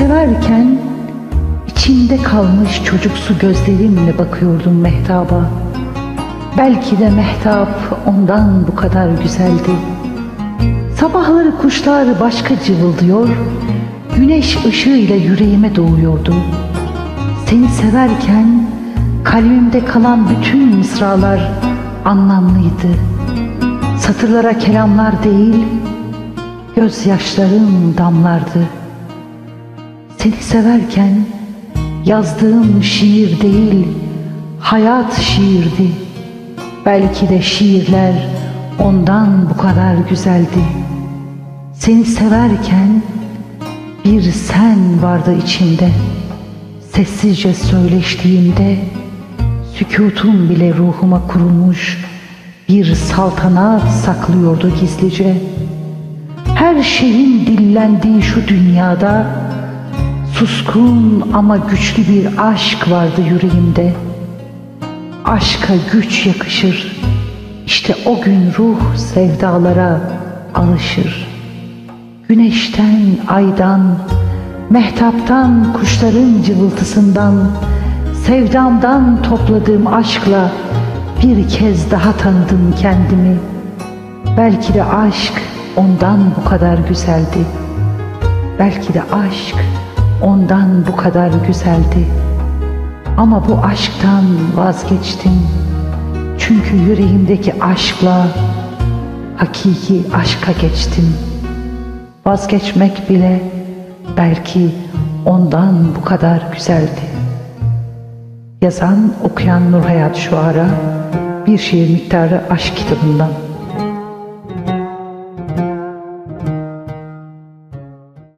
severken içinde kalmış çocuksu gözlerimle bakıyordum mehtaba. Belki de mehtap ondan bu kadar güzeldi. Sabahları kuşlar başka cıvıldıyor, güneş ışığıyla yüreğime doğuyordu. Seni severken kalbimde kalan bütün mısralar anlamlıydı. Satırlara kelamlar değil, gözyaşlarım damlardı. Seni severken yazdığım şiir değil, hayat şiirdi. Belki de şiirler ondan bu kadar güzeldi. Seni severken bir sen vardı içimde. Sessizce söyleştiğimde sükutum bile ruhuma kurulmuş bir saltanat saklıyordu gizlice. Her şeyin dillendiği şu dünyada suskun ama güçlü bir aşk vardı yüreğimde. Aşka güç yakışır. İşte o gün ruh sevdalara alışır. Güneşten, aydan, mehtaptan, kuşların cıvıltısından, sevdamdan topladığım aşkla bir kez daha tanıdım kendimi. Belki de aşk ondan bu kadar güzeldi. Belki de aşk ondan bu kadar güzeldi. Ama bu aşktan vazgeçtim. Çünkü yüreğimdeki aşkla hakiki aşka geçtim. Vazgeçmek bile belki ondan bu kadar güzeldi. Yazan okuyan Nur Hayat Şuara bir şiir miktarı aşk kitabından.